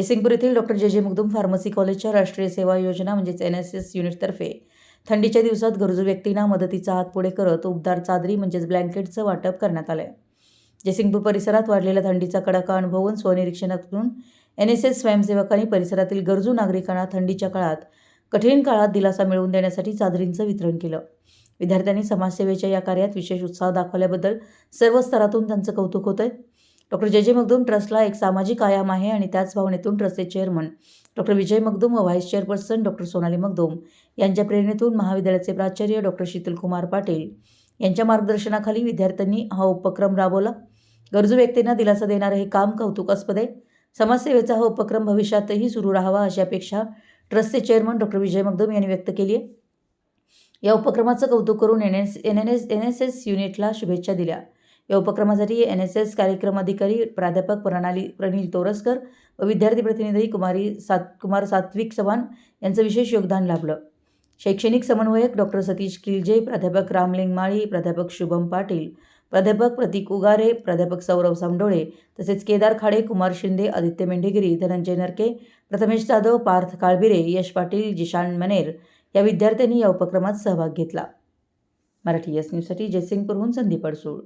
जयसिंगपूर येथील डॉक्टर जे जे मुगदुम फार्मसी कॉलेजच्या राष्ट्रीय सेवा योजना म्हणजेच एन एस एस युनिटतर्फे थंडीच्या दिवसात गरजू व्यक्तींना मदतीचा हात पुढे करत उबदार चादरी म्हणजेच ब्लँकेटचं वाटप करण्यात आलं जयसिंगपूर परिसरात वाढलेल्या थंडीचा कडाका अनुभवून स्वनिरीक्षणातून एन एस एस स्वयंसेवकांनी परिसरातील गरजू नागरिकांना थंडीच्या काळात कठीण काळात दिलासा मिळवून देण्यासाठी चादरींचं वितरण केलं. विद्यार्थ्यांनी समाजसेवेच्या या कार्यात विशेष उत्साह दाखवल्याबद्दल सर्व स्तरातून त्यांचं कौतुक होतंय. डॉक्टर जे जे मगदूम ट्रस्टला एक सामाजिक आयाम आहे आणि त्याच भावनेतून ट्रस्टचे चेअरमन डॉक्टर विजय मगदूम व vice chairperson doctor Sonali Magdum यांच्या प्रेरणेतून महाविद्यालयाचे प्राचार्य डॉक्टर शीतलकुमार पाटील यांच्या मार्गदर्शनाखाली विद्यार्थ्यांनी हा उपक्रम राबवला. गरजू व्यक्तींना दिलासा देणारं हे काम कौतुकास्पद आहे. समाजसेवेचा हा उपक्रम भविष्यातही सुरू राहावा अशी अपेक्षा ट्रस्टचे चेअरमन डॉक्टर विजय मगदूम यांनी व्यक्त केली आहे. या उपक्रमाचं कौतुक करून N S N N S N S S युनिटला शुभेच्छा दिल्या. या उपक्रमासाठी एन एस एस कार्यक्रम अधिकारी प्राध्यापक प्रणाली प्रणील तोरसकर व विद्यार्थी प्रतिनिधी कुमारी सात कुमार सात्विक चव्हाण यांचं विशेष योगदान लाभलं. शैक्षणिक समन्वयक डॉक्टर सतीश किलजे प्राध्यापक रामलिंग माळी प्राध्यापक शुभम पाटील प्राध्यापक प्रतीक उगारे प्राध्यापक सौरव सामडोळे तसेच केदार खाडे कुमार शिंदे आदित्य मेंढेगिरी धनंजय नरके प्रथमेश जाधव पार्थ काळबिरे यश पाटील जिशान मनेर या विद्यार्थ्यांनी या उपक्रमात सहभाग घेतला. मराठी एस न्यूजसाठी जयसिंगपूरहून संदीप अडसूळ.